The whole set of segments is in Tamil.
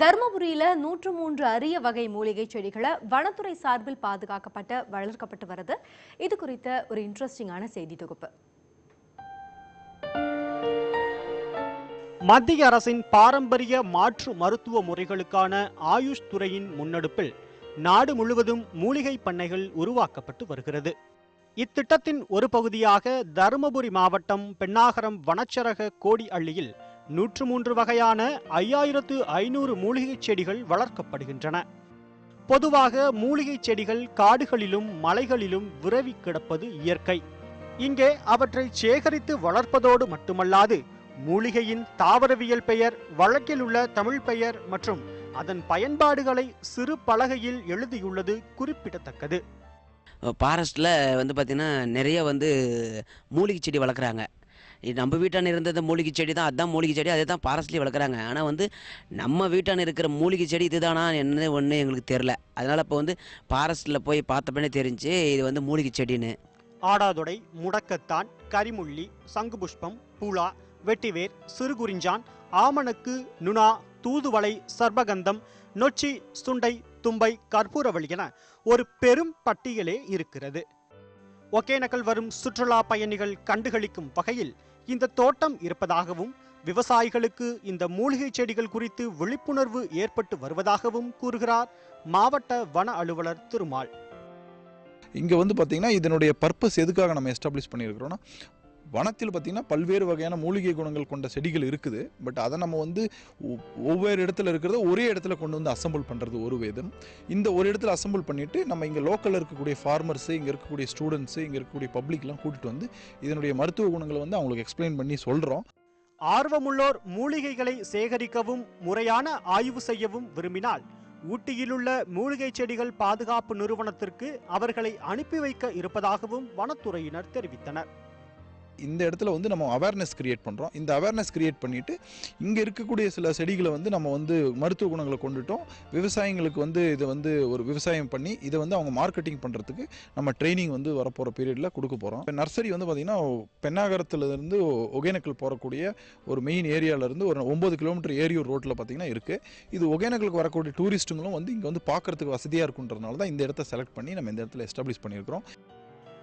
தருமபுரியில நூற்று மூன்று அரிய வகை மூலிகை செடிகளை வனத்துறை சார்பில் பாதுகாக்கப்பட்ட வளர்க்கப்பட்டு வருது. இது குறித்த ஒரு இன்ட்ரெஸ்டிங்கான செய்தி தொகுப்பு. மத்திய அரசின் பாரம்பரிய மாற்று மருத்துவ முறைகளுக்கான ஆயுஷ் துறையின் முன்னெடுப்பில் நாடு முழுவதும் மூலிகை பண்ணைகள் உருவாக்கப்பட்டு வருகிறது. இத்திட்டத்தின் ஒரு பகுதியாக தருமபுரி மாவட்டம் பெண்ணாகரம் வனச்சரக கோடி அள்ளியில் நூற்று மூன்று வகையான ஐயாயிரத்து ஐநூறு மூலிகைச் செடிகள் வளர்க்கப்படுகின்றன. பொதுவாக மூலிகைச் செடிகள் காடுகளிலும் மலைகளிலும் விரவி கிடப்பது இயற்கை. இங்கே அவற்றை சேகரித்து வளர்ப்பதோடு மட்டுமல்லாது மூலிகையின் தாவரவியல் பெயர் வழக்கில் உள்ள தமிழ் பெயர் மற்றும் அதன் பயன்பாடுகளை சிறு பலகையில் எழுதியுள்ளது குறிப்பிடத்தக்கது. ஃபாரஸ்ட்டில் வந்து பார்த்திங்கன்னா நிறைய வந்து மூலிகை செடி வளர்க்குறாங்க. நம்ம வீட்டான இருந்தது மூலிகை செடி தான் அதுதான் மூலிகை செடி அதே தான் ஃபாரஸ்ட்லேயே வளர்க்குறாங்க. ஆனால் வந்து நம்ம வீட்டான இருக்கிற மூலிகை செடி இதுதானா என்ன ஒன்று எங்களுக்கு தெரில அதனால் இப்போ வந்து பாரஸ்டில் போய் பார்த்தப்பனே தெரிஞ்சு இது வந்து மூலிகை செடின்னு. ஆடாதொடை முடக்கத்தான் கரிமுள்ளி சங்குபுஷ்பம் பூலா வெட்டிவேர் சிறுகுறிஞ்சான் ஆமணக்கு நுணா தூதுவளை சர்பகந்தம் நொச்சி சுண்டை தும்பை கற்பூரவழி என ஒரு பெரும் பட்டியலே இருக்கிறது. ஒகேனக்கல் வரும் சுற்றுலா பயணிகள் கண்டுகளிக்கும் வகையில் இந்த தோட்டம் இருப்பதாகவும் விவசாயிகளுக்கு இந்த மூலிகை செடிகள் குறித்து விழிப்புணர்வு ஏற்பட்டு வருவதாகவும் கூறுகிறார் மாவட்ட வன அலுவலர் திருமால். இங்கே வந்து பார்த்திங்கன்னா இதனுடைய பர்பஸ் எதுக்காக நம்ம எஸ்டாப்ளிஷ் பண்ணியிருக்கிறோன்னா வனத்தில் பார்த்திங்கன்னா பல்வேறு வகையான மூலிகை குணங்கள் கொண்ட செடிகள் இருக்குது. பட் அதை நம்ம வந்து ஒவ்வொரு இடத்துல இருக்கிறத ஒரே இடத்துல கொண்டு வந்து அசம்பிள் பண்ணுறது ஒரு வேதம். இந்த ஒரு இடத்துல அசம்பிள் பண்ணிவிட்டு நம்ம இங்கே லோக்கலில் இருக்கக்கூடிய ஃபார்மர்ஸு இங்கே இருக்கக்கூடிய ஸ்டூடெண்ட்ஸு இங்கே இருக்கக்கூடிய பப்ளிக்லாம் கூட்டிகிட்டு வந்து இதனுடைய மருத்துவ குணங்களை வந்து அவங்களுக்கு எக்ஸ்பிளைன் பண்ணி சொல்கிறோம் ஆர்வமுள்ளோர் மூலிகைகளை சேகரிக்கவும் முறையான ஆய்வு செய்யவும் விரும்பினால் ஊட்டியிலுள்ள மூலிகை செடிகள் பாதுகாப்பு நிறுவனத்திற்கு அவர்களை அனுப்பி வைக்க இருப்பதாகவும் வனத்துறையினர் தெரிவித்தனர். இந்த இடத்துல வந்து நம்ம அவேர்னஸ் கிரியேட் பண்ணுறோம் இந்த அவேர்னஸ் கிரியேட் பண்ணிவிட்டு இங்கே இருக்கக்கூடிய சில செடிகளை வந்து நம்ம வந்து மருத்துவ குணங்களை கொண்டுட்டோம். விவசாயிங்களுக்கு வந்து இதை வந்து ஒரு விவசாயம் பண்ணி இதை வந்து அவங்க மார்க்கெட்டிங் பண்ணுறதுக்கு நம்ம ட்ரைனிங் வந்து வரப்போகிற பீரியடில் கொடுக்க போகிறோம் இப்போ நர்சரி வந்து பார்த்திங்கன்னா பெண்ணாகரத்துலேருந்து ஒகேனக்கல் போகக்கூடிய ஒரு மெயின் ஏரியாவிலேருந்து ஒரு ஒம்பது கிலோமீட்டர் ஏரியூர் ரோட்டில் பார்த்திங்கன்னா இருக்குது இது ஒகேனக்கலுக்கு வரக்கூடிய டூரிஸ்ட்டுங்களும் வந்து இங்கே வந்து பார்க்கறதுக்கு வசதியாக இருக்குன்றதுனால தான் இந்த இடத்த செலக்ட் பண்ணி நம்ம இந்த இடத்துல எஸ்டாப்ளிஷ் பண்ணியிருக்கிறோம்.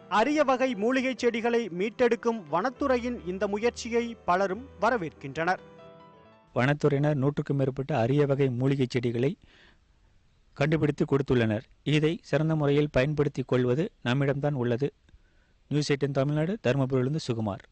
அரிய வகை மூலிகை செடிகளை மீட்டெடுக்கும் வனத்துறையின் இந்த முயற்சியை பலரும் வரவேற்கின்றனர். வனத்துறையினர் நூற்றுக்கும் மேற்பட்ட அரிய வகை மூலிகை செடிகளை கண்டுபிடித்து கொடுத்துள்ளனர். இதை சிறந்த முறையில் பயன்படுத்திக் கொள்வது நம்மிடம்தான் உள்ளது. நியூஸ் எயிட்டின் தமிழ்நாடு தருமபுரியிலிருந்து சுகுமார்.